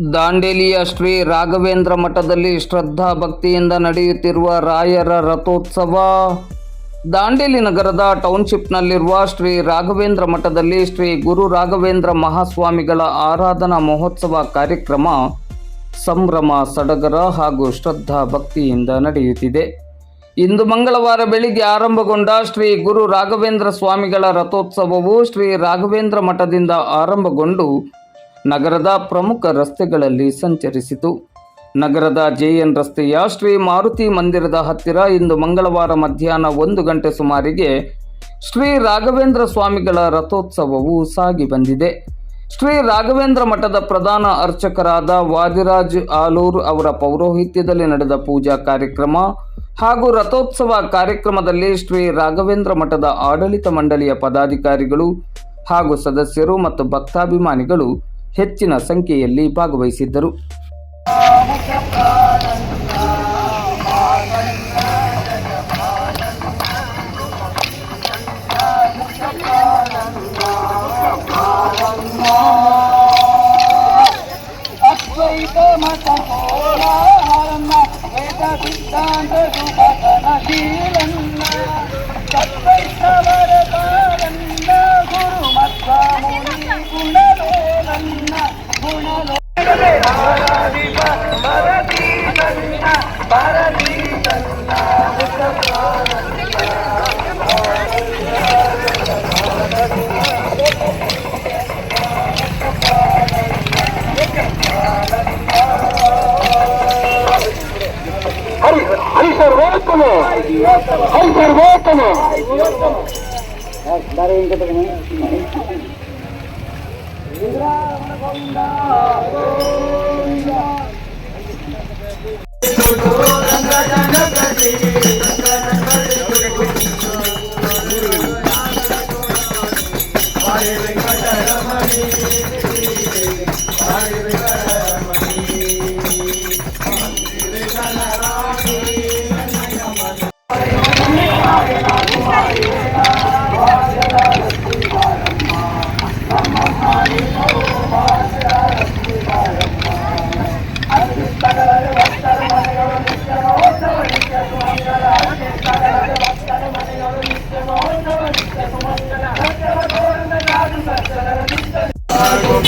ದಾಂಡೇಲಿಯ ಶ್ರೀ ರಾಘವೇಂದ್ರ ಮಠದಲ್ಲಿ ಶ್ರದ್ಧಾ ಭಕ್ತಿಯಿಂದ ನಡೆಯುತ್ತಿರುವ ರಾಯರ ರಥೋತ್ಸವ. ದಾಂಡೇಲಿ ನಗರದ ಟೌನ್ಶಿಪ್ನಲ್ಲಿರುವ ಶ್ರೀ ರಾಘವೇಂದ್ರ ಮಠದಲ್ಲಿ ಶ್ರೀ ಗುರು ರಾಘವೇಂದ್ರ ಮಹಾಸ್ವಾಮಿಗಳ ಆರಾಧನಾ ಮಹೋತ್ಸವ ಕಾರ್ಯಕ್ರಮ ಸಂಭ್ರಮ, ಸಡಗರ ಹಾಗೂ ಶ್ರದ್ಧಾ ಭಕ್ತಿಯಿಂದ ನಡೆಯುತ್ತಿದೆ. ಇಂದು ಮಂಗಳವಾರ ಬೆಳಿಗ್ಗೆ ಆರಂಭಗೊಂಡ ಶ್ರೀ ಗುರು ರಾಘವೇಂದ್ರ ಸ್ವಾಮಿಗಳ ರಥೋತ್ಸವವು ಶ್ರೀ ರಾಘವೇಂದ್ರ ಮಠದಿಂದ ಆರಂಭಗೊಂಡು ನಗರದ ಪ್ರಮುಖ ರಸ್ತೆಗಳಲ್ಲಿ ಸಂಚರಿಸಿತು. ನಗರದ ಜೆಎನ್ ರಸ್ತೆಯ ಶ್ರೀ ಮಾರುತಿ ಮಂದಿರದ ಹತ್ತಿರ ಇಂದು ಮಂಗಳವಾರ ಮಧ್ಯಾಹ್ನ ಒಂದು ಗಂಟೆ ಸುಮಾರಿಗೆ ಶ್ರೀ ರಾಘವೇಂದ್ರ ಸ್ವಾಮಿಗಳ ರಥೋತ್ಸವವು ಸಾಗಿ ಬಂದಿದೆ. ಶ್ರೀ ರಾಘವೇಂದ್ರ ಮಠದ ಪ್ರಧಾನ ಅರ್ಚಕರಾದ ವಾದಿರಾಜ್ ಆಲೂರ್ ಅವರ ಪೌರೋಹಿತ್ಯದಲ್ಲಿ ನಡೆದ ಪೂಜಾ ಕಾರ್ಯಕ್ರಮ ಹಾಗೂ ರಥೋತ್ಸವ ಕಾರ್ಯಕ್ರಮದಲ್ಲಿ ಶ್ರೀ ರಾಘವೇಂದ್ರ ಮಠದ ಆಡಳಿತ ಮಂಡಳಿಯ ಪದಾಧಿಕಾರಿಗಳು ಹಾಗೂ ಸದಸ್ಯರು ಮತ್ತು ಭಕ್ತಾಭಿಮಾನಿಗಳು ಹೆಚ್ಚಿನ ಸಂಖ್ಯೆಯಲ್ಲಿ ಭಾಗವಹಿಸಿದ್ದರು. ಅದ್ವೈತ ಮತ ಕೋಲಾರನ್ನ ವೇದ ಸಿದ್ಧಾಂತ హరిసర్వేత్తను హరిసర్వేత్తను వెంకట రమణి 하고